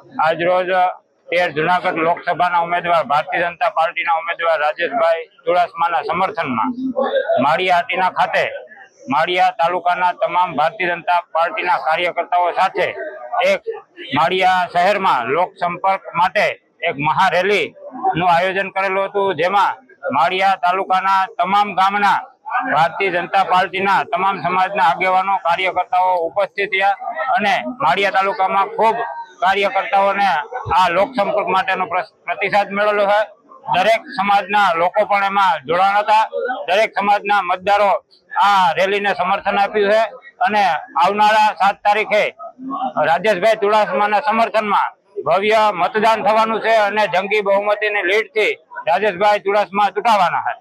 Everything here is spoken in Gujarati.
આજરોજ તેર જુનાગઢ લોકસભાના ઉમેદવાર, ભારતીય જનતા પાર્ટીના ઉમેદવાર રાજેશભાઈ ચુડાસમાના સમર્થનમાં માળિયા હાટીના ખાતે માળિયા તાલુકાના તમામ ભારતીય જનતા પાર્ટીના કાર્યકર્તાઓ સાથે એક માળિયા શહેરમાં લોક માટે એક મહારેલીનું આયોજન કરેલું હતું, જેમાં માળિયા તાલુકાના તમામ ગામના ભારતીય જનતા પાર્ટીના તમામ સમાજના આગેવાનો, કાર્યકર્તાઓ ઉપસ્થિત રહ્યા અને માળિયા તાલુકામાં ખૂબ કાર્યકર્તાઓને આ લોકસંપર્ક માટેનો પ્રતિસાદ મેળવેલો છે. દરેક સમાજના લોકો પણ એમાં જોડાણ હતા. દરેક સમાજના મતદારો આ રેલીને સમર્થન આપ્યું છે. અને આવનારા સાત તારીખે રાજેશભાઈ ચુડાસમાના સમર્થનમાં ભવ્ય મતદાન થવાનું છે અને જંગી બહુમતીની લીડથી રાજેશભાઈ ચુડાસમા ચૂંટાવાના છે.